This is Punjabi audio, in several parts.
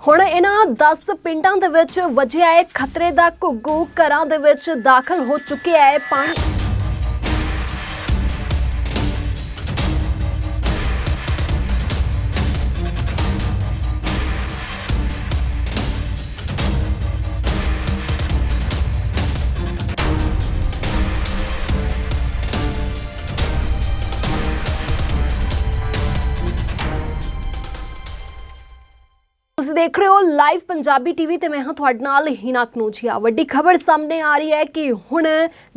ਹੁਣ ਇਹਨਾਂ 10 ਪਿੰਡਾਂ ਦੇ ਵਿੱਚ ਵਜਿਆ ਹੈ ਖਤਰੇ ਦਾ ਘੁੱਗੂ ਘਰਾਂ ਦੇ ਵਿੱਚ ਦਾਖਲ ਹੋ ਚੁੱਕਿਆ ਹੈ ਪਾਣੀ। ਤੁਸੀਂ ਦੇਖ ਰਹੇ ਹੋ ਲਾਈਵ ਪੰਜਾਬੀ ਟੀਵੀ ਤੇ ਮੈਂ ਹਾਂ ਤੁਹਾਡੇ ਨਾਲ ਹੀਨਾ ਕਨੂਜੀਆ। ਵੱਡੀ ਖਬਰ ਸਾਹਮਣੇ ਆ ਰਹੀ ਹੈ ਕਿ ਹੁਣ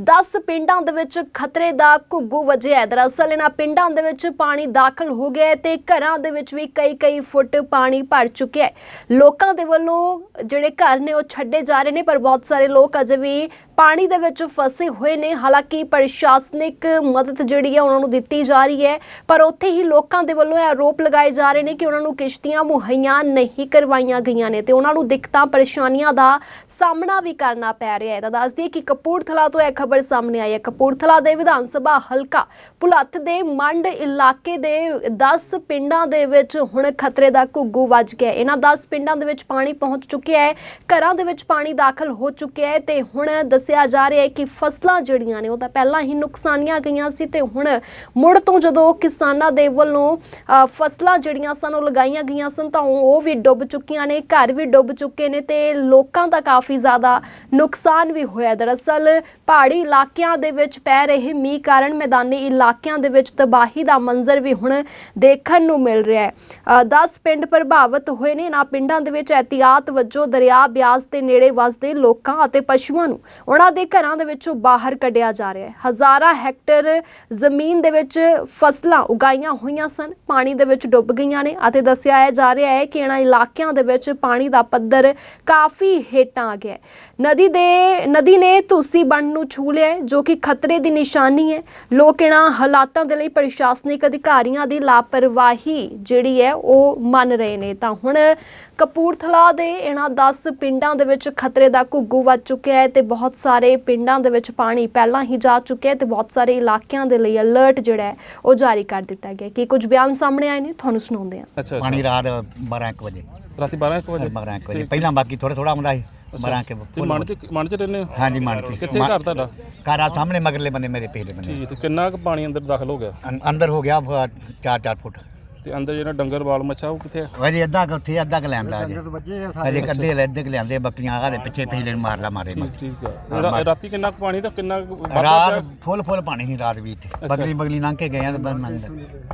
10 ਪਿੰਡਾਂ ਦੇ ਵਿੱਚ ਖਤਰੇ ਦਾ ਘੁੱਗੂ ਵਜਿਆ ਦਰਅਸਲ ਇਹਨਾਂ ਪਿੰਡਾਂ ਦੇ ਵਿੱਚ ਪਾਣੀ ਦਾਖਲ ਹੋ ਗਿਆ ਹੈ ਤੇ ਘਰਾਂ ਦੇ ਵਿੱਚ ਵੀ ਕਈ ਕਈ ਫੁੱਟ ਪਾਣੀ ਭਰ ਚੁੱਕਿਆ ਹੈ। ਲੋਕਾਂ ਦੇ ਵੱਲੋਂ ਜਿਹੜੇ ਘਰ ਨੇ ਉਹ ਛੱਡੇ ਜਾ ਰਹੇ ਨੇ, ਪਰ ਬਹੁਤ ਸਾਰੇ ਲੋਕ ਅਜੇ ਵੀ ਪਾਣੀ ਦੇ ਵਿੱਚ ਫਸੇ ਹੋਏ ਨੇ। ਹਾਲਾਂਕਿ ਪ੍ਰਸ਼ਾਸਨਿਕ ਮਦਦ ਜਿਹੜੀ ਹੈ ਉਹਨਾਂ ਨੂੰ ਦਿੱਤੀ ਜਾ ਰਹੀ ਹੈ, ਪਰ ਉੱਥੇ ਹੀ ਲੋਕਾਂ ਦੇ ਵੱਲੋਂ ਇਹ ਆਰੋਪ ਲਗਾਏ ਜਾ ਰਹੇ ਨੇ ਕਿ ਉਹਨਾਂ ਨੂੰ ਕਿਸ਼ਤੀਆਂ ਮੁਹੱਈਆ ਨਹੀਂ ਕਰਵਾਈਆਂ ਗਈਆਂ ਨੇ ਤੇ ਉਹਨਾਂ ਨੂੰ ਦਿੱਕਤਾਂ ਪਰੇਸ਼ਾਨੀਆਂ ਦਾ ਸਾਹਮਣਾ ਵੀ ਕਰਨਾ ਪੈ ਰਿਹਾ ਹੈ। ਤਾਂ ਦੱਸ ਦਈਏ ਕਿ ਕਪੂਰਥਲਾ ਤੋਂ ਇਹ ਖਬਰ ਸਾਹਮਣੇ ਆਈ ਹੈ। ਕਪੂਰਥਲਾ ਦੇ ਵਿਧਾਨ ਸਭਾ ਹਲਕਾ ਪੁਲੱਥ ਦੇ ਮੰਡ ਇਲਾਕੇ ਦੇ 10 ਪਿੰਡਾਂ ਦੇ ਵਿੱਚ ਹੁਣ ਖਤਰੇ ਦਾ ਘੁੱਗੂ ਵੱਜ ਗਿਆ ਇਹਨਾਂ 10 ਪਿੰਡਾਂ ਦੇ ਵਿੱਚ ਪਾਣੀ ਪਹੁੰਚ ਚੁੱਕਿਆ ਹੈ ਘਰਾਂ ਦੇ ਵਿੱਚ ਪਾਣੀ ਦਾਖਲ ਹੋ ਚੁੱਕਿਆ ਹੈ ਤੇ ਹੁਣ ਦੱਸਿਆ ਜਾ ਰਿਹਾ ਹੈ ਕਿ ਫਸਲਾਂ ਜਿਹੜੀਆਂ ਨੇ ਉਹ ਤਾਂ ਪਹਿਲਾਂ ਹੀ ਨੁਕਸਾਨੀਆਂ ਗਈਆਂ ਸੀ ਤੇ ਹੁਣ ਮੁੜ ਤੋਂ ਜਦੋਂ ਕਿਸਾਨਾਂ ਦੇ ਵੱਲੋਂ ਅ, ਫਸਲਾਂ ਜਿਹੜੀਆਂ ਸਨ ਉਹ ਲਗਾਈਆਂ ਗਈਆਂ ਸਨ ਤਾਂ ਉਹ ਵੀ ਡੁੱਬ ਚੁੱਕੀਆਂ ਨੇ, ਘਰ ਵੀ ਡੁੱਬ ਚੁੱਕੇ ਨੇ ਤੇ ਲੋਕਾਂ ਦਾ ਕਾਫੀ ਜ਼ਿਆਦਾ ਨੁਕਸਾਨ ਵੀ ਹੋਇਆ। ਦਰਅਸਲ ਪਹਾੜੀ ਇਲਾਕਿਆਂ ਦੇ ਵਿੱਚ ਪੈ ਰਹੇ ਮੀਂਹ ਕਾਰਨ ਮੈਦਾਨੀ ਇਲਾਕਿਆਂ ਦੇ ਵਿੱਚ ਤਬਾਹੀ ਦਾ ਮੰਜ਼ਰ ਵੀ ਹੁਣ ਦੇਖਣ ਨੂੰ ਮਿਲ ਰਿਹਾ ਹੈ। 10 ਪਿੰਡ ਪ੍ਰਭਾਵਿਤ ਹੋਏ ਨੇ। ਇਹਨਾਂ ਪਿੰਡਾਂ ਦੇ ਵਿੱਚ ਇਹਤਿਆਤ ਵਜੋਂ ਦਰਿਆ ਬਿਆਸ ਦੇ ਨੇੜੇ ਵਸਦੇ ਲੋਕਾਂ ਅਤੇ ਪਸ਼ੂਆਂ ਨੂੰ ਉਹਨਾਂ ਦੇ ਘਰਾਂ ਦੇ ਵਿੱਚੋਂ ਬਾਹਰ ਕੱਢਿਆ ਜਾ ਰਿਹਾ ਹੈ। ਹਜ਼ਾਰਾਂ ਹੈਕਟਰ ਜ਼ਮੀਨ ਦੇ ਵਿੱਚ ਫਸਲਾਂ ਉਗਾਈਆਂ ਹੋਈਆਂ ਸਨ। ਪਾਣੀ ਦੇ ਵਿੱਚ ਡੁੱਬ ਗਈਆਂ ਨੇ ਅਤੇ ਦੱਸਿਆ ਜਾ ਰਿਹਾ ਹੈ ਕਿ ਇਹਨਾਂ ਇਲਾਕੇ ਇਲਾਕਿਆਂ ਦੇ ਵਿੱਚ ਪਾਣੀ ਦਾ ਪੱਧਰ ਕਾਫੀ ਹੇਠਾਂ ਆ ਗਿਆ ਹੈ। ਨਦੀ ਦੇ ਨਦੀ ਨੇ ਤੁਸੀਂ ਬੰਨ ਨੂੰ ਛੂ ਲਿਆ ਹੈ, ਜੋ ਕਿ ਖਤਰੇ ਦੀ ਨਿਸ਼ਾਨੀ ਹੈ। ਲੋਕ ਇਹਨਾਂ ਹਾਲਾਤਾਂ ਦੇ ਲਈ ਪ੍ਰਸ਼ਾਸਨਿਕ ਅਧਿਕਾਰੀਆਂ ਦੀ ਲਾਪਰਵਾਹੀ ਜਿਹੜੀ ਹੈ ਉਹ ਮੰਨ ਰਹੇ ਨੇ। ਤਾਂ ਹੁਣ ਕਪੂਰਥਲਾ ਦੇ ਇਹਨਾਂ 10 ਪਿੰਡਾਂ ਦੇ ਵਿੱਚ ਖਤਰੇ ਦਾ ਘੁੱਗੂ ਵੱਜ ਚੁੱਕਿਆ ਹੈ ਤੇ ਬਹੁਤ ਸਾਰੇ ਪਿੰਡਾਂ ਦੇ ਵਿੱਚ ਪਾਣੀ ਪਹਿਲਾਂ ਹੀ ਜਾ ਚੁੱਕਿਆ ਹੈ ਤੇ ਬਹੁਤ ਸਾਰੇ ਇਲਾਕਿਆਂ ਦੇ ਲਈ ਅਲਰਟ ਜਿਹੜਾ ਹੈ ਉਹ ਜਾਰੀ ਕਰ ਦਿੱਤਾ ਗਿਆ ਕਿ ਕੁਝ ਬਿਆਨ ਸਾਹਮਣੇ ਆਏ ਨੇ? ਤੁਹਾਨੂੰ ਸੁਣਾਉਂਦੇ ਹਾਂ। ਪਾਣੀ ਰਾਤ 12 1 ਵਜੇ। ਰਾਤੀ 12 1 ਵਜੇ। 12 1 ਵਜੇ। ਪਹਿਲਾਂ ਬਾਕੀ ਥੋੜਾ ਥੋੜਾ ਆਉਂਦਾ ਸੀ। 12 ਕੇ ਤੇ ਮਨ ਚ ਮਨ ਚ ਰਹਿੰਦੇ ਹੋ? ਹਾਂਜੀ ਮੰਨ ਕੇ ਕਿੱਥੇ ਘਰ ਤੁਹਾਡਾ? ਘਰ ਆ ਸਾਹਮਣੇ ਮਗਰਲੇ ਬੰਨੇ ਮੇਰੇ ਪਹਿਲੇ ਬੰਨੇ। ਠੀਕ ਤੇ ਕਿੰਨਾ ਕੁ ਪਾਣੀ ਅੰਦਰ ਦਾਖਲ ਹੋ ਗਿਆ? ਅੰਦਰ ਹੋ ਗਿਆ 4 4 ਫੁੱਟ। ਤੇ ਅੰਦਰ ਜਿਹੜਾ ਡੰਗਰ ਵਾਲ ਮੱਛਾ ਉਹ ਕਿੱਥੇ ਆ? ਅਜੇ ਅੱਧਾ ਕੁ ਉੱਥੇ ਅੱਧਾ ਕ ਲੈਂਦਾ ਅਜੇ ਅਜੇ ਕੱਦੇ ਲੈ ਅੱਧੇ ਕ ਲਿਆਂਦੇ ਬੱਕਰੀਆਂ ਆ ਦੇ ਪਿੱਛੇ ਪਹਿਲੇ ਨੂੰ ਮਾਰਲਾ ਮਾਰੇ ਠੀਕ ਠੀਕ ਆ। ਰਾ- ਰਾਤੀ ਕਿੰਨਾ ਕੁ ਪਾਣੀ ਤਾਂ ਕਿੰਨਾ ਕੁ ਵੱਧ ਰਾਤ? ਫੁੱਲ ਫੁੱਲ ਪਾਣੀ ਸੀ ਰਾਤ ਵੀ ਇੱਥੇ। ਬਗਲੀ ਬਗਲੀ ਲੰਘ ਕੇ ਗਏ ਆ ਤੇ ਬਸ ਮੰਨ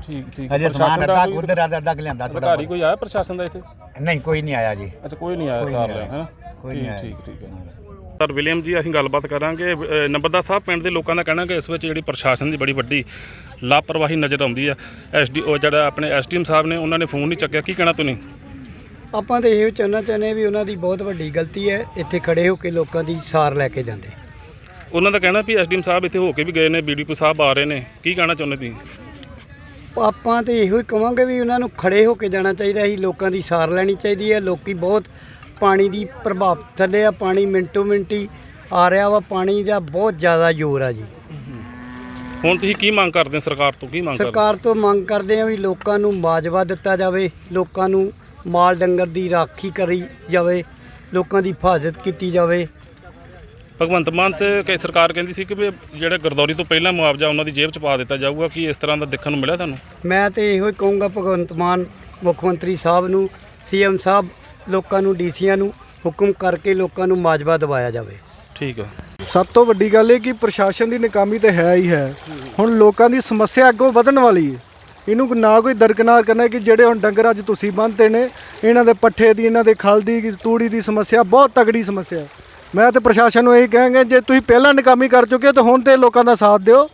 ਠੀਕ ਠੀਕ। ਅਜੇ ਸਮਾਨ ਅੱਧਾ ਉਧਰ ਅੱਧਾ ਕ ਲਿਆਂਦਾ ਥੋੜਾ ਅਧਿਕਾਰੀ ਕੋਈ ਆਇਆ ਪ੍ਰਸ਼ਾਸਨ ਦਾ ਇੱਥੇ? ਨਹੀਂ ਕੋਈ ਨਹੀਂ ਆਇਆ ਜੀ। ਅੱਛਾ ਕੋਈ ਨਹੀਂ ਆਇਆ ਸਾਰ ਲਿਆ ਹੈ ਕੋਈ ਨਹੀਂ ਆਇਆ। ਠੀਕ ਠੀਕ ਹੈ। ਸਰ ਵਿਲੀਅਮ ਜੀ ਅਸੀਂ ਗੱਲਬਾਤ ਕਰਾਂਗੇ। ਅ, ਨੰਬਰਦਾਰ ਸਾਹਿਬ ਪਿੰਡ ਦੇ ਲੋਕਾਂ ਦਾ ਕਹਿਣਾ ਕਿ ਇਸ ਵਿੱਚ ਜਿਹੜੀ ਪ੍ਰਸ਼ਾਸਨ ਦੀ ਬੜੀ ਵੱਡੀ ਲਾਪਰਵਾਹੀ ਨਜ਼ਰ ਆਉਂਦੀ ਆ। ਐਸਡੀ ਉਹ ਜਿਹੜਾ ਆਪਣੇ ਐਸਡੀਐਮ ਸਾਹਿਬ ਨੇ ਉਹਨਾਂ ਨੇ ਫੋਨ ਨਹੀਂ ਚੱਕਿਆ। ਕੀ ਕਹਿਣਾ ਤੁਸੀਂ? ਆਪਾਂ ਤਾਂ ਇਹੋ ਚਾਹਨਾ ਚਾਹੁੰਦੇ ਹਾਂ ਵੀ ਉਹਨਾਂ ਦੀ ਬਹੁਤ ਵੱਡੀ ਗਲਤੀ ਹੈ ਇੱਥੇ ਖੜੇ ਹੋ ਕੇ ਲੋਕਾਂ ਦੀ ਸਾਰ ਲੈ ਕੇ ਜਾਂਦੇ। ਉਹਨਾਂ ਦਾ ਕਹਿਣਾ ਵੀ ਐਸਡੀਐਮ ਸਾਹਿਬ ਇੱਥੇ ਹੋ ਕੇ ਵੀ ਗਏ ਨੇ ਬੀਡੀਪੀ ਸਾਹਿਬ ਆ ਰਹੇ ਨੇ। ਕੀ ਕਹਿਣਾ ਚਾਹੁੰਦੇ ਤੁਸੀਂ? ਆਪਾਂ ਤੇ ਇਹੋ ਹੀ ਕਵਾਂਗੇ ਵੀ ਉਹਨਾਂ ਨੂੰ ਖੜੇ ਹੋ ਕੇ ਜਾਣਾ ਚਾਹੀਦਾ ਸੀ ਲੋਕਾਂ ਦੀ ਸਾਰ ਲੈਣੀ ਚਾਹੀਦੀ ਹੈ। ਲੋਕੀ ਬਹੁਤ ਪਾਣੀ ਦੀ ਪ੍ਰਭਾਵ ਥੱਲੇ ਆ ਪਾਣੀ ਮਿੰਟੋ ਮਿੰਟੀ ਆ ਰਿਹਾ ਵਾ ਪਾਣੀ ਦਾ ਬਹੁਤ ਜ਼ਿਆਦਾ ਜ਼ੋਰ ਆ ਜੀ। ਹੁਣ ਤੁਸੀਂ ਕੀ ਮੰਗ ਕਰਦੇ ਹੋ ਸਰਕਾਰ ਤੋਂ? ਕੀ ਮੰਗ ਕਰਦੇ ਸਰਕਾਰ ਤੋਂ ਮੰਗ ਕਰਦੇ ਆ ਵੀ ਲੋਕਾਂ ਨੂੰ ਮਾਜਵਾ ਦਿੱਤਾ ਜਾਵੇ ਲੋਕਾਂ ਨੂੰ ਮਾਲ ਡੰਗਰ ਦੀ ਰਾਖੀ ਕਰੀ ਜਾਵੇ ਲੋਕਾਂ ਦੀ ਹਿਫਾਜ਼ਤ ਕੀਤੀ ਜਾਵੇ। ਭਗਵੰਤ ਮਾਨ ਤੇ ਕਈ ਸਰਕਾਰ ਕਹਿੰਦੀ ਸੀ ਕਿ ਵੀ ਜਿਹੜਾ ਗਰਦੌਰੀ ਤੋਂ ਪਹਿਲਾਂ ਮੁਆਵਜ਼ਾ ਉਹਨਾਂ ਦੀ ਜੇਬ 'ਚ ਪਾ ਦਿੱਤਾ ਜਾਊਗਾ ਕੀ ਇਸ ਤਰ੍ਹਾਂ ਦਾ ਦੇਖਣ ਨੂੰ ਮਿਲਿਆ ਤੁਹਾਨੂੰ? ਮੈਂ ਤੇ ਇਹੋ ਹੀ ਕਹੂੰਗਾ ਭਗਵੰਤ ਮਾਨ ਮੁੱਖ ਮੰਤਰੀ ਸਾਹਿਬ ਨੂੰ ਸੀਐਮ ਸਾਹਿਬ ਲੋਕਾਂ ਨੂੰ ਡੀਸੀਆਂ ਨੂੰ ਹੁਕਮ ਕਰਕੇ ਲੋਕਾਂ ਨੂੰ ਮਾਜਵਾ ਦਿਵਾਇਆ ਜਾਵੇ। ਠੀਕ ਹੈ। ਸਭ ਤੋਂ ਵੱਡੀ ਗੱਲ ਇਹ ਕਿ ਪ੍ਰਸ਼ਾਸਨ ਦੀ ਨਾਕਾਮੀ ਤੇ ਹੈ ਹੀ ਹੈ। ਹੁਣ ਲੋਕਾਂ ਦੀ ਸਮੱਸਿਆ ਅੱਗੋਂ ਵਧਣ ਵਾਲੀ ਹੈ। ਇਹਨੂੰ ਨਾ ਕੋਈ ਦਰਕਨਾਰ ਕਰਨਾ ਕਿ ਜਿਹੜੇ ਹੁਣ ਡੰਗਰ ਅੱਜ ਤੁਸੀਂ ਬੰਨ੍ਹਤੇ ਨੇ, ਇਹਨਾਂ ਦੇ ਪੱਠੇ ਦੀ, ਇਹਨਾਂ ਦੇ ਖਲ ਦੀ, ਤੂੜੀ ਦੀ ਸਮੱਸਿਆ, ਬਹੁਤ ਤਗੜੀ ਸਮੱਸਿਆ ਹੈ। ਮੈਂ ਤੇ ਪ੍ਰਸ਼ਾਸਨ ਨੂੰ ਇਹੀ ਕਹਾਂਗੇ, ਜੇ ਤੁਸੀਂ ਪਹਿਲਾਂ ਨਾਕਾਮੀ ਕਰ ਚੁੱਕੇ ਹੋ ਤਾਂ ਹੁਣ ਤੇ ਲੋਕਾਂ ਦਾ ਸਾਥ ਦਿਓ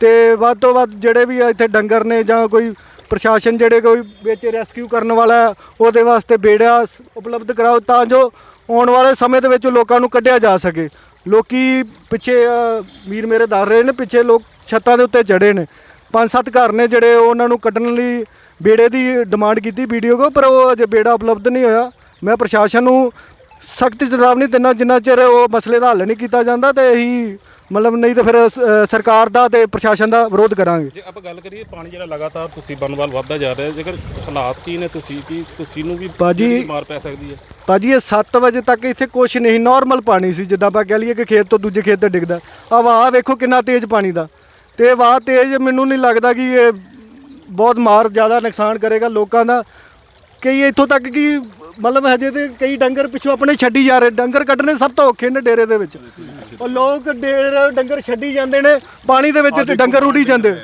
ਤੇ ਵੱਧ ਤੋਂ ਵੱਧ ਜਿਹੜੇ ਵੀ ਇੱਥੇ ਡੰਗਰ ਨੇ ਜਾਂ ਕੋਈ ਪ੍ਰਸ਼ਾਸਨ ਜਿਹੜੇ ਕੋਈ ਵਿੱਚ ਰੈਸਕਿਊ ਕਰਨ ਵਾਲਾ ਉਹਦੇ ਵਾਸਤੇ ਬੇੜਾ ਉਪਲਬਧ ਕਰਾਓ ਤਾਂ ਜੋ ਆਉਣ ਵਾਲੇ ਸਮੇਂ ਦੇ ਵਿੱਚ ਲੋਕਾਂ ਨੂੰ ਕੱਢਿਆ ਜਾ ਸਕੇ। ਲੋਕੀ ਪਿੱਛੇ ਅ, ਵੀਰ ਮੇਰੇ ਦੱਸ ਰਹੇ ਨੇ ਪਿੱਛੇ ਲੋਕ ਛੱਤਾਂ ਦੇ ਉੱਤੇ ਚੜੇ ਨੇ। ਪੰਜ ਸੱਤ ਘਰ ਨੇ ਜਿਹੜੇ ਉਹਨਾਂ ਨੂੰ ਕੱਢਣ ਲਈ ਬੇੜੇ ਦੀ ਡਿਮਾਂਡ ਕੀਤੀ ਵੀਡੀਓ ਕੋ ਪਰ ਉਹ ਅਜੇ ਬੇੜਾ ਉਪਲਬਧ ਨਹੀਂ ਹੋਇਆ। ਮੈਂ ਪ੍ਰਸ਼ਾਸਨ ਨੂੰ ਸਖਤ ਚੇਤਾਵਨੀ ਦਿੰਦਾ ਜਿੰਨਾ ਚਿਰ ਉਹ ਮਸਲੇ ਦਾ ਹੱਲ ਨਹੀਂ ਕੀਤਾ ਜਾਂਦਾ ਤੇ ਇਹੀ ਮਤਲਬ ਨਹੀਂ ਤੇ ਫਿਰ ਸਰਕਾਰ ਦਾ ਤੇ ਪ੍ਰਸ਼ਾਸਨ ਦਾ ਵਿਰੋਧ ਕਰਾਂਗੇ। ਜੇ ਆਪਾਂ ਗੱਲ ਕਰੀਏ ਪਾਣੀ ਜਿਹੜਾ ਲਗਾਤਾਰ ਤੁਸੀਂ ਵੱਲ ਵੱਧਦਾ ਜਾ ਰਿਹਾ ਹੈ ਜੇਕਰ ਹਾਲਾਤ ਕੀ ਨੇ ਤੁਸੀਂ ਕੀ ਤੁਸੀਂ ਨੂੰ ਵੀ ਭਾਜੀ- ਜਿਹੜੀ ਮਾਰ ਪੈ ਸਕਦੀ ਹੈ? ਭਾਜੀ ਇਹ 7 ਵਜੇ ਤੱਕ ਇੱਥੇ ਕੁਛ ਨਹੀਂ ਨਾਰਮਲ ਪਾਣੀ ਸੀ ਜਿੱਦਾਂ ਆਪਾਂ ਕਹਿ ਲਈਏ ਕਿ ਖੇਤ ਤੋਂ ਦੂਜੇ ਖੇਤ ਤੇ ਡਿੱਗਦਾ। ਆ ਵਾਹ ਵੇਖੋ ਕਿੰਨਾ ਤੇਜ਼ ਪਾਣੀ ਦਾ। ਤੇ ਇਹ ਵਾਹ ਤੇਜ਼ ਮੈਨੂੰ ਨਹੀਂ ਲੱਗਦਾ ਕਿ ਇਹ ਬਹੁਤ ਮਾਰ ਜ਼ਿਆਦਾ ਨੁਕਸਾਨ ਕਰੇਗਾ ਲੋਕਾਂ ਦਾ। ਕਈ ਇੱਥੋਂ ਤੱਕ ਕਿ ਮਤਲਬ ਹਜੇ ਤੇ ਕਈ ਡੰਗਰ ਪਿੱਛੋਂ ਆਪਣੇ ਛੱਡੀ ਜਾ ਰਹੇ ਡੰਗਰ ਕੱਢਣੇ ਸਭ ਤੋਂ ਔਖੇ ਨੇ ਡੇਰੇ ਦੇ ਵਿੱਚ। ਉਹ ਲੋਕ ਡੇਰੇ ਡੰਗਰ ਛੱਡੀ ਜਾਂਦੇ ਨੇ ਪਾਣੀ ਦੇ ਵਿੱਚ ਤੇ ਡੰਗਰ ਉਡੀ ਜਾਂਦੇ।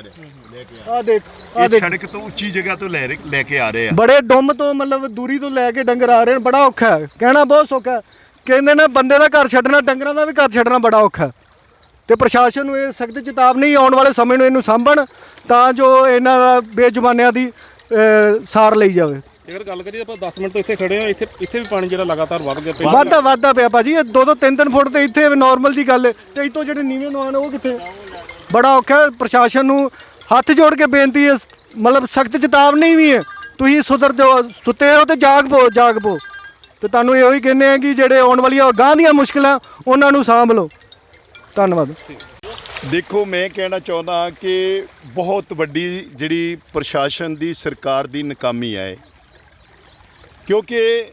ਆ ਦੇਖ। ਆ ਦੇਖ ਸੜਕ ਤੋਂ ਉੱਚੀ ਜਗ੍ਹਾ ਤੋਂ ਲੈ ਲੈ ਕੇ ਆ ਰਹੇ ਆ। ਬੜੇ ਡੁੰਮ ਤੋਂ ਮਤਲਬ ਦੂਰੀ ਤੋਂ ਲੈ ਕੇ ਡੰਗਰ ਆ ਰਹੇ ਨੇ ਬੜਾ ਔਖਾ ਹੈ। ਕਹਿਣਾ ਬਹੁਤ ਸੌਖਾ ਹੈ। ਕਹਿੰਦੇ ਨੇ ਬੰਦੇ ਦਾ ਘਰ ਛੱਡਣਾ ਡੰਗਰਾਂ ਦਾ ਵੀ ਘਰ ਛੱਡਣਾ ਬੜਾ ਔਖਾ ਹੈ। ਤੇ ਪ੍ਰਸ਼ਾਸਨ ਨੂੰ ਇਹ ਸਖਤ ਚੇਤਾਵਨੀ ਆਉਣ ਵਾਲੇ ਸਮੇਂ ਨੂੰ ਇਹਨੂੰ ਸਾਂਭਣ ਤਾਂ ਜੋ ਇਹਨਾਂ ਦਾ ਬੇਜ਼ੁਬਾਨਿਆਂ ਦੀ ਸਾਰ ਲਈ ਜਾਵੇ। ਜੇਕਰ ਗੱਲ ਕਰੀਏ ਆਪਾਂ 10 ਮਿੰਟ ਤੋਂ ਇੱਥੇ ਖੜੇ ਹਾਂ ਇੱਥੇ ਇੱਥੇ ਵੀ ਪਾਣੀ ਜਿਹੜਾ ਲਗਾਤਾਰ ਵੱਧ ਗਿਆ ਪਹਿਲਾਂ ਵਾਧਾ ਵਾਧਾ ਪਿਆ ਭਾਜੀ ਇਹ ਦੋ ਦੋ ਤਿੰਨ ਤਿੰਨ ਫੁੱਟ ਤੇ ਇੱਥੇ ਨਾਰਮਲ ਜੀ ਗੱਲ ਹੈ। ਤੇ ਇਤੋਂ ਜਿਹੜੇ ਨੀਵੇਂ ਨਵਾਨ ਉਹ ਕਿੱਥੇ? ਬੜਾ ਔਖਾ ਹੈ। ਪ੍ਰਸ਼ਾਸਨ ਨੂੰ ਹੱਥ ਜੋੜ ਕੇ ਬੇਨਤੀ ਹੈ ਮਤਲਬ ਸਖਤ ਚੇਤਾਵਨੀ ਵੀ ਹੈ। ਤੁਸੀਂ ਸੁਧਰ ਜਾਓ ਸੁੱਤੇ ਹੋ ਤੇ ਜਾਗ ਪੋ ਜਾਗ ਪੋ ਤੇ ਤੁਹਾਨੂੰ ਇਹੋ ਹੀ ਕਹਿੰਦੇ ਆ ਕਿ ਜਿਹੜੇ ਆਉਣ ਵਾਲੀਆਂ ਗਾਂ ਦੀਆਂ ਮੁਸ਼ਕਲਾਂ ਉਹਨਾਂ ਨੂੰ ਸਾਂਭ ਲਓ। ਧੰਨਵਾਦ। ਦੇਖੋ ਮੈਂ ਕਹਿਣਾ ਚਾਹੁੰਦਾ ਕਿ ਬਹੁਤ ਵੱਡੀ ਜਿਹੜੀ ਪ੍ਰਸ਼ਾਸਨ ਦੀ ਸਰਕਾਰ ਦੀ ਨਾਕਾਮੀ ਹੈ। ਕਿਉਂਕਿ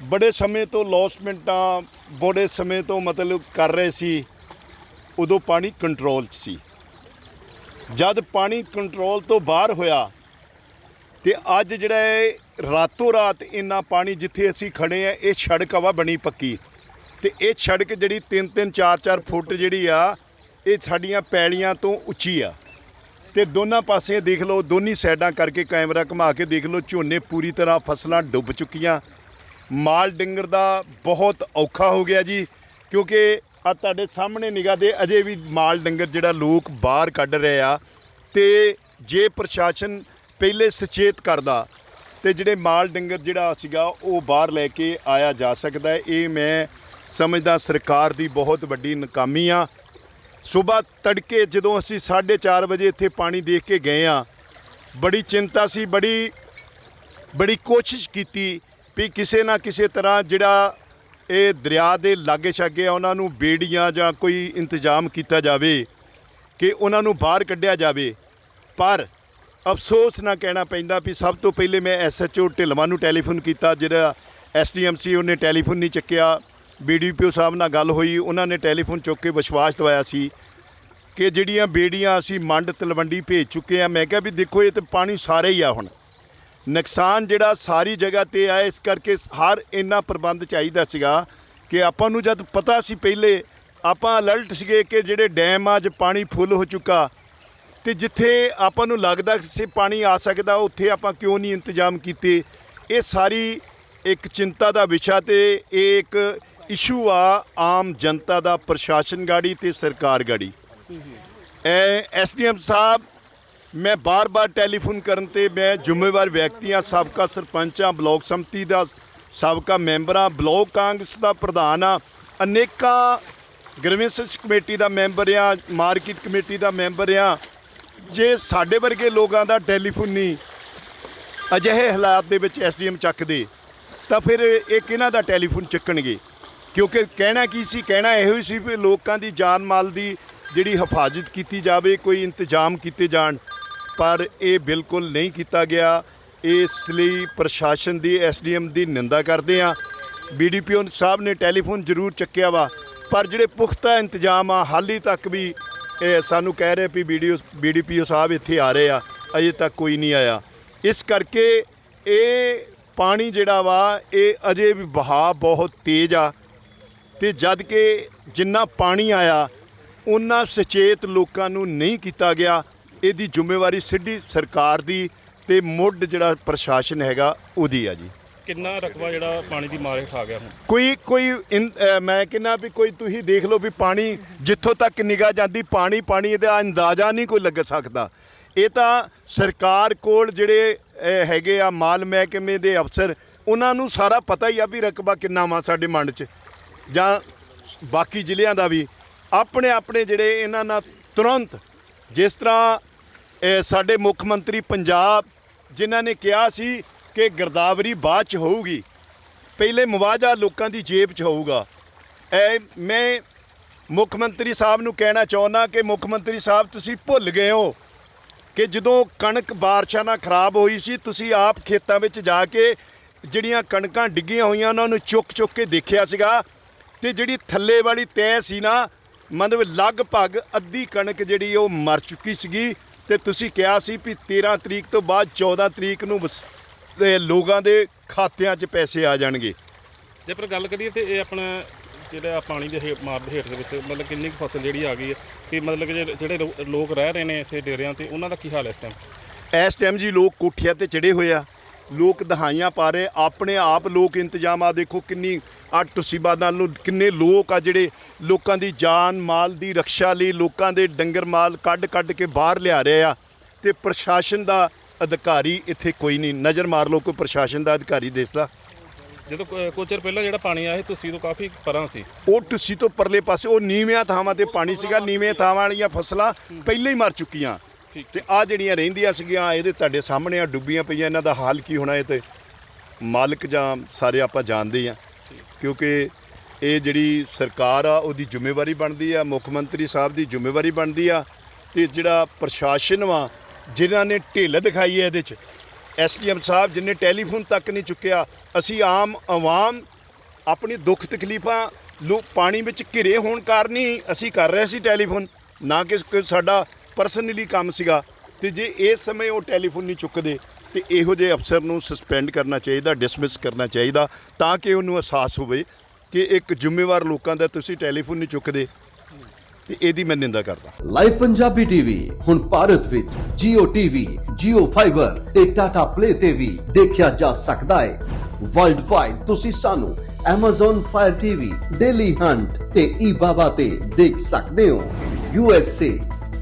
ਬੜੇ ਸਮੇਂ ਤੋਂ ਲੌਸਮੈਂਟਾਂ ਬੜੇ ਸਮੇਂ ਤੋਂ ਮਤਲਬ ਕਰ ਰਹੇ ਸੀ, ਉਦੋਂ ਪਾਣੀ ਕੰਟਰੋਲ 'ਚ ਸੀ। ਜਦ ਪਾਣੀ ਕੰਟਰੋਲ ਤੋਂ ਬਾਹਰ ਹੋਇਆ, ਤੇ ਅੱਜ ਜਿਹੜਾ ਇਹ ਰਾਤੋਂ ਰਾਤ ਇੰਨਾ ਪਾਣੀ ਜਿੱਥੇ ਅਸੀਂ ਖੜੇ ਆ, ਇਹ ਸੜਕ ਵਾ ਬਣੀ ਪੱਕੀ। ਤੇ ਇਹ ਸੜਕ ਜਿਹੜੀ 3-3 4-4 ਫੁੱਟ ਜਿਹੜੀ ਆ, ਇਹ ਸਾਡੀਆਂ ਪੈਲੀਆਂ ਤੋਂ ਉੱਚੀ ਆ। ਤੇ ਦੋਨਾਂ ਪਾਸੇ ਦੇਖ ਲਓ, ਦੋਨੀ ਸਾਈਡਾਂ ਕਰਕੇ ਕੈਮਰਾ ਘੁਮਾ ਕੇ ਦੇਖ ਲਓ, ਝੋਨੇ ਪੂਰੀ ਤਰ੍ਹਾਂ ਫਸਲਾਂ ਡੁੱਬ ਚੁੱਕੀਆਂ। ਮਾਲ ਡੰਗਰ ਦਾ ਬਹੁਤ ਔਖਾ ਹੋ ਗਿਆ ਜੀ, ਕਿਉਂਕਿ ਆ ਤੁਹਾਡੇ ਸਾਹਮਣੇ ਨਿਗਾਹ ਦੇ ਅਜੇ ਵੀ ਮਾਲ ਡੰਗਰ ਜਿਹੜਾ ਲੋਕ ਬਾਹਰ ਕੱਢ ਰਹੇ ਆ, ਤੇ ਜੇ ਪ੍ਰਸ਼ਾਸਨ ਪਹਿਲੇ ਸੁਚੇਤ ਕਰਦਾ, ਤੇ ਜਿਹੜੇ ਮਾਲ ਡੰਗਰ ਜਿਹੜਾ ਸੀਗਾ ਉਹ ਬਾਹਰ ਲੈ ਕੇ ਆਇਆ ਜਾ ਸਕਦਾ ਇਹ ਮੈਂ ਸਮਝਦਾ ਸਰਕਾਰ ਦੀ ਬਹੁਤ ਵੱਡੀ ਨਾਕਾਮੀ ਆ। ਸਵੇਰ ਤੜਕੇ ਜਦੋਂ ਅਸੀਂ 4:30 ਵਜੇ ਇੱਥੇ ਪਾਣੀ ਦੇਖ ਕੇ ਗਏ ਆ ਬੜੀ ਚਿੰਤਾ ਸੀ, ਬੜੀ ਬੜੀ ਕੋਸ਼ਿਸ਼ ਕੀਤੀ ਵੀ ਕਿਸੇ ਨਾ ਕਿਸੇ ਤਰ੍ਹਾਂ ਜਿਹੜਾ ਇਹ ਦਰਿਆ ਦੇ ਲਾਗੇ ਛਾਗੇ ਆ, ਉਹਨਾਂ ਨੂੰ ਬੇੜੀਆਂ ਜਾਂ ਕੋਈ ਇੰਤਜ਼ਾਮ ਕੀਤਾ ਜਾਵੇ ਕਿ ਉਹਨਾਂ ਨੂੰ ਬਾਹਰ ਕੱਢਿਆ ਜਾਵੇ। ਪਰ ਅਫਸੋਸ ਨਾ ਕਹਿਣਾ ਪੈਂਦਾ ਵੀ ਸਭ ਤੋਂ ਪਹਿਲੇ ਮੈਂ ਐਸਐਚਓ ਢਿਲਵਾਂ ਨੂੰ ਟੈਲੀਫੋਨ ਕੀਤਾ, ਜਿਹੜਾ ਐਸਡੀਐਮਸੀ ਉਹਨੇ ਟੈਲੀਫੋਨ ਨਹੀਂ ਚੱਕਿਆ। ਬੀਡੀਪੀਓ ਸਾਹਿਬ ਨਾਲ ਗੱਲ ਹੋਈ, ਉਹਨਾਂ ਨੇ ਟੈਲੀਫੋਨ ਚੁੱਕ ਕੇ ਵਿਸ਼ਵਾਸ ਦਿਵਾਇਆ ਸੀ ਕਿ ਜਿਹੜੀਆਂ ਬੇੜੀਆਂ ਅਸੀਂ ਮੰਡ ਤਲਵੰਡੀ ਭੇਜ ਚੁੱਕੇ ਆ ਮੈਂ ਕਿਹਾ ਵੀ ਦੇਖੋ ਇਹ ਤੇ ਪਾਣੀ ਸਾਰੇ ਹੀ ਆ ਹੁਣ। ਨੁਕਸਾਨ ਜਿਹੜਾ ਸਾਰੀ ਜਗ੍ਹਾ ਤੇ ਆ, ਇਸ ਕਰਕੇ ਹਰ ਇੰਨਾ ਪ੍ਰਬੰਧ ਚਾਹੀਦਾ ਸੀਗਾ ਕਿ ਆਪਾਂ ਨੂੰ ਜਦ ਪਤਾ ਸੀ ਪਹਿਲੇ, ਆਪਾਂ ਅਲਰਟ ਸੀਗੇ ਕਿ ਜਿਹੜੇ ਡੈਮ ਆ, ਅੱਜ ਪਾਣੀ ਫੁੱਲ ਹੋ ਚੁੱਕਾ ਤੇ ਜਿੱਥੇ ਆਪਾਂ ਨੂੰ ਲੱਗਦਾ ਸੀ ਪਾਣੀ ਆ ਸਕਦਾ, ਉੱਥੇ ਆਪਾਂ ਕਿਉਂ ਨਹੀਂ ਇੰਤਜ਼ਾਮ ਕੀਤੇ? ਇਹ ਸਾਰੀ ਇੱਕ ਚਿੰਤਾ ਦਾ ਵਿਸ਼ਾ ਤੇ ਇਹ ਇੱਕ ਇਸ਼ੂ ਆ ਆਮ ਜਨਤਾ ਦਾ ਪ੍ਰਸ਼ਾਸਨ ਗਾੜੀ ਤੇ ਸਰਕਾਰ ਗਾੜੀ। ਐ ਐਸਡੀਐਮ ਸਾਹਿਬ, ਮੈਂ ਬਾਰ-ਬਾਰ ਟੈਲੀਫੋਨ ਕਰਨ ਤੇ ਮੈਂ ਜ਼ਿੰਮੇਵਾਰ ਵਿਅਕਤੀਆਂ, ਸਾਬਕਾ ਸਰਪੰਚਾਂ, ਬਲਾਕ ਸੰਮਤੀ ਦਾ, ਸਾਬਕਾ ਮੈਂਬਰਾਂ, ਬਲਾਕ ਕਾਂਗਰਸ ਦਾ ਪ੍ਰਧਾਨ ਆ, ਅਨੇਕਾਂ ਗ੍ਰੈਵਿੰਸਸ ਕਮੇਟੀ ਦਾ ਮੈਂਬਰ ਆ, ਮਾਰਕੀਟ ਕਮੇਟੀ ਦਾ ਮੈਂਬਰ ਆ, ਜੇ ਸਾਡੇ ਵਰਗੇ ਲੋਕਾਂ ਦਾ ਟੈਲੀਫੋਨ ਨਹੀਂ ਅਜਿਹੇ ਹਾਲਾਤ ਦੇ ਵਿੱਚ ਐਸਡੀਐਮ ਚੱਕਦੇ, ਤਾਂ ਫਿਰ ਇਹ ਕਿਹਨਾਂ ਦਾ ਟੈਲੀਫੋਨ ਚੱਕਣਗੇ? ਕਿਉਂਕਿ ਕਹਿਣਾ ਕੀ ਸੀ, ਕਹਿਣਾ ਇਹੋ ਹੀ ਸੀ ਵੀ ਲੋਕਾਂ ਦੀ ਜਾਨ ਮਾਲ ਦੀ ਜਿਹੜੀ ਹਿਫਾਜ਼ਤ ਕੀਤੀ ਜਾਵੇ, ਕੋਈ ਇੰਤਜ਼ਾਮ ਕੀਤੇ ਜਾਣ। ਪਰ ਇਹ ਬਿਲਕੁਲ ਨਹੀਂ ਕੀਤਾ ਗਿਆ। ਇਸ ਲਈ ਪ੍ਰਸ਼ਾਸਨ ਦੀ ਐਸਡੀਐਮ ਦੀ ਨਿੰਦਾ ਕਰਦੇ ਆ ਬੀਡੀਪੀਓ ਸਾਹਿਬ ਨੇ ਟੈਲੀਫੋਨ ਜ਼ਰੂਰ ਚੱਕਿਆ ਵਾ। ਪਰ ਜਿਹੜੇ ਪੁਖਤਾ ਇੰਤਜ਼ਾਮ ਆ, ਹਾਲੀ ਤੱਕ ਵੀ ਇਹ ਸਾਨੂੰ ਕਹਿ ਰਹੇ ਵੀ ਵੀਡੀਓ ਬੀਡੀਪੀਓ ਸਾਹਿਬ ਇੱਥੇ ਆ ਰਹੇ ਆ। ਅਜੇ ਤੱਕ ਕੋਈ ਨਹੀਂ ਆਇਆ। ਇਸ ਕਰਕੇ ਇਹ ਪਾਣੀ ਜਿਹੜਾ ਵਾ, ਇਹ ਅਜੇ ਵੀ ਬਹਾਅ ਬਹੁਤ ਤੇਜ਼ ਆ। ਤੇ ਜਦ ਕਿ ਜਿੰਨਾ ਪਾਣੀ ਆਇਆ ਉਹਨਾਂ ਸੁਚੇਤ ਲੋਕਾਂ ਨੂੰ ਨਹੀਂ ਕੀਤਾ ਗਿਆ। ਇਹਦੀ ਜ਼ਿੰਮੇਵਾਰੀ ਸਿੱਧੀ ਸਰਕਾਰ ਦੀ ਤੇ ਮੁੱਢ ਜਿਹੜਾ ਪ੍ਰਸ਼ਾਸਨ ਹੈਗਾ ਉਹਦੀ ਆ ਜੀ। ਕਿੰਨਾ ਰਕਬਾ ਜਿਹੜਾ ਪਾਣੀ ਦੀ ਮਾਰ ਹੇਠ ਆ ਗਿਆ ਹੁਣ? ਕੋਈ ਕੋਈ ਮੈਂ ਕਹਿੰਦਾ ਵੀ ਕੋਈ ਤੁਸੀਂ ਦੇਖ ਲਓ ਵੀ ਪਾਣੀ ਜਿੱਥੋਂ ਤੱਕ ਨਿਗਾਹ ਜਾਂਦੀ ਪਾਣੀ ਪਾਣੀ ਦਾ ਅੰਦਾਜ਼ਾ ਨਹੀਂ ਕੋਈ ਲੱਗ ਸਕਦਾ। ਇਹ ਤਾਂ ਸਰਕਾਰ ਕੋਲ ਜਿਹੜੇ ਹੈਗੇ ਆ ਮਾਲ ਮਹਿਕਮੇ ਦੇ ਅਫਸਰ ਉਹਨਾਂ ਨੂੰ ਸਾਰਾ ਪਤਾ ਹੀ ਆ ਵੀ ਰਕਬਾ ਕਿੰਨਾ ਵਾ ਸਾਡੇ ਮੰਡ 'ਚ। ਜਾਂ ਬਾਕੀ ਜ਼ਿਲ੍ਹਿਆਂ ਦਾ ਵੀ, ਆਪਣੇ ਆਪਣੇ ਜਿਹੜੇ ਇਹਨਾਂ ਨਾਲ ਤੁਰੰਤ ਜਿਸ ਤਰ੍ਹਾਂ ਸਾਡੇ ਮੁੱਖ ਮੰਤਰੀ ਪੰਜਾਬ ਜਿਨ੍ਹਾਂ ਨੇ ਕਿਹਾ ਸੀ ਕਿ ਗਰਦਾਵਰੀ ਬਾਅਦ ਚ ਹੋਊਗੀ, ਪਹਿਲੇ ਮੁਆਵਜ਼ਾ ਲੋਕਾਂ ਦੀ ਜੇਬ 'ਚ ਹੋਊਗਾ। ਐ ਮੈਂ ਮੁੱਖ ਮੰਤਰੀ ਸਾਹਿਬ ਨੂੰ ਕਹਿਣਾ ਚਾਹੁੰਦਾ ਕਿ ਮੁੱਖ ਮੰਤਰੀ ਸਾਹਿਬ ਤੁਸੀਂ ਭੁੱਲ ਗਏ ਹੋ ਕਿ ਜਦੋਂ ਕਣਕ ਬਾਰਿਸ਼ਾਂ ਨਾਲ ਖਰਾਬ ਹੋਈ ਸੀ, ਤੁਸੀਂ ਆਪ ਖੇਤਾਂ ਵਿੱਚ ਜਾ ਕੇ ਜਿਹੜੀਆਂ ਕਣਕਾਂ ਡਿੱਗੀਆਂ ਹੋਈਆਂ, ਉਹਨਾਂ ਨੂੰ ਚੁੱਕ ਚੁੱਕ ਕੇ ਦੇਖਿਆ ਸੀਗਾ। ਤੇ ਜਿਹੜੀ ਥੱਲੇ ਵਾਲੀ ਤੈਅ ਸੀ ਨਾ ਮਤਲਬ ਲਗਭਗ ਅੱਧੀ ਕਣਕ ਜਿਹੜੀ ਉਹ ਮਰ ਚੁੱਕੀ ਸੀਗੀ। ਤੇ ਤੁਸੀਂ ਕਿਹਾ ਸੀ ਵੀ 13 ਤਰੀਕ ਤੋਂ ਬਾਅਦ 14 ਤਰੀਕ ਨੂੰ ਤੇ ਲੋਕਾਂ ਦੇ ਖਾਤਿਆਂ 'ਚ ਪੈਸੇ ਆ ਜਾਣਗੇ। ਜੇ ਪਰ ਗੱਲ ਕਰੀਏ ਤੇ ਇਹ ਆਪਣਾ ਜਿਹੜਾ ਪਾਣੀ ਦੇ ਹੇਠ ਮਾਰ ਦੇ ਹੇਠ ਦੇ ਵਿੱਚ ਮਤਲਬ ਕਿੰਨੀ ਕੁ ਫਸਲ ਜਿਹੜੀ ਆ ਗਈ ਹੈ ਕਿ ਮਤਲਬ ਕਿ ਜਿਹੜੇ- ਲੋਕ ਰਹਿ ਰਹੇ ਨੇ ਇੱਥੇ ਡੇਰਿਆਂ ਤੇ ਉਹਨਾਂ ਦਾ ਕੀ ਹਾਲ ਹੈ ਇਸ ਟਾਈਮ ਇਸ ਟਾਈਮ ਜੀ ਲੋਕ ਕੋਠਿਆਂ ਤੇ ਚੜੇ ਹੋਏ ਆ। ਲੋਕ ਦਹਾਈਆਂ ਪਾ ਰਹੇ ਆਪਣੇ ਆਪ ਲੋਕ ਇੰਤਜ਼ਾਮ ਆ ਦੇਖੋ ਕਿੰਨੀ ਆ ਤੁਸੀਬਾਦ ਨਾਲ ਨੂੰ ਕਿੰਨੇ ਲੋਕ ਆ ਜਿਹੜੇ ਲੋਕਾਂ ਦੀ ਜਾਨ ਮਾਲ ਦੀ ਰੱਖਿਆ ਲਈ ਲੋਕਾਂ ਦੇ ਡੰਗਰ ਮਾਲ ਕੱਢ ਕੱਢ ਕੇ ਬਾਹਰ ਲਿਆ ਰਹੇ ਆ ਤੇ ਪ੍ਰਸ਼ਾਸਨ ਦਾ ਅਧਿਕਾਰੀ ਇੱਥੇ ਕੋਈ ਨਹੀਂ। ਨਜ਼ਰ ਮਾਰ ਲਓ ਕੋਈ ਪ੍ਰਸ਼ਾਸਨ ਦਾ ਅਧਿਕਾਰੀ ਦੇਸਦਾ ਜਦੋਂ ਕੁ- ਕੁਝ ਚਿਰ ਪਹਿਲਾਂ ਜਿਹੜਾ ਪਾਣੀ ਆਇਆ ਸੀ ਤੁਸੀਂ ਤੋਂ ਕਾਫੀ ਪਰਾਂ ਸੀ। ਉਹ ਟੁੱਸੀ ਤੋਂ ਪਰਲੇ ਪਾਸੇ ਉਹ ਨੀਵਿਆਂ ਥਾਵਾਂ ਤੇ ਪਾਣੀ ਸੀਗਾ ਨੀਵੇਂ ਥਾਵਾਂ ਵਾਲੀਆਂ ਫਸਲਾਂ ਪਹਿਲਾਂ ਹੀ ਮਰ ਚੁੱਕੀਆਂ। ਤੇ ਆ ਜਿਹੜੀਆਂ ਰਹਿੰਦੀਆਂ ਸੀਗੀਆਂ ਇਹਦੇ ਤੁਹਾਡੇ ਸਾਹਮਣੇ ਆ ਡੁੱਬੀਆਂ ਪਈਆਂ ਇਹਨਾਂ ਦਾ ਹਾਲ ਕੀ ਹੋਣਾ ਇਹ ਤੇ? ਮਾਲਕ ਜਾਂ ਸਾਰੇ ਆਪਾਂ ਜਾਣਦੇ ਆ। ਕਿਉਂਕਿ ਇਹ ਜਿਹੜੀ ਸਰਕਾਰ ਆ ਉਹਦੀ ਜ਼ਿੰਮੇਵਾਰੀ ਬਣਦੀ ਆ ਮੁੱਖ ਮੰਤਰੀ ਸਾਹਿਬ ਦੀ ਜ਼ਿੰਮੇਵਾਰੀ ਬਣਦੀ ਆ ਤੇ ਜਿਹੜਾ ਪ੍ਰਸ਼ਾਸਨ ਵਾ ਜਿਨ੍ਹਾਂ ਨੇ ਢਿੱਲ ਦਿਖਾਈ ਹੈ ਇਹਦੇ 'ਚ। ਐਸਡੀਐਮ ਸਾਹਿਬ ਜਿਨੇ ਟੈਲੀਫੋਨ ਤੱਕ ਨਹੀਂ ਚੁੱਕਿਆ ਅਸੀਂ ਆਮ ਆਵਾਮ ਆਪਣੀ ਦੁੱਖ ਤਕਲੀਫਾਂ ਲੋ ਪਾਣੀ ਵਿੱਚ ਘਿਰੇ ਹੋਣ ਕਾਰਨ ਹੀ ਅਸੀਂ ਕਰ ਰਹੇ ਸੀ ਟੈਲੀਫੋਨ। ਨਾ ਕਿ ਸਾਡਾ ਪਰਸਨਲੀ ਕੰਮ ਸੀਗਾ ਤੇ ਜੇ ਇਸ ਸਮੇਂ ਉਹ ਟੈਲੀਫੋਨ ਨਹੀਂ ਚੁੱਕਦੇ ਤੇ ਇਹੋ ਜਿਹੇ ਅਫਸਰ ਨੂੰ ਸਸਪੈਂਡ ਕਰਨਾ ਚਾਹੀਦਾ ਡਿਸਮਿਸ ਕਰਨਾ ਚਾਹੀਦਾ ਤਾਂ ਕਿ ਉਹਨੂੰ ਅਹਿਸਾਸ ਹੋਵੇ ਕਿ ਇੱਕ ਜ਼ਿੰਮੇਵਾਰ ਲੋਕਾਂ ਦਾ ਤੁਸੀਂ ਟੈਲੀਫੋਨ ਨਹੀਂ ਚੁੱਕਦੇ ਤੇ ਇਹਦੀ ਮੈਂ ਨਿੰਦਾ ਕਰਦਾ। ਲਾਈਵ ਪੰਜਾਬੀ ਟੀਵੀ ਹੁਣ ਭਾਰਤ ਵਿੱਚ Jio TV, Jio Fiber ਤੇ Tata Play ਤੇ ਵੀ ਦੇਖਿਆ ਜਾ ਸਕਦਾ ਹੈ। ਵਰਲਡ ਵਾਈਡ ਤੁਸੀਂ ਸਾਨੂੰ Amazon Fire TV, Daily Hunt ਤੇ eBaba ਤੇ ਦੇਖ ਸਕਦੇ ਹੋ। USA,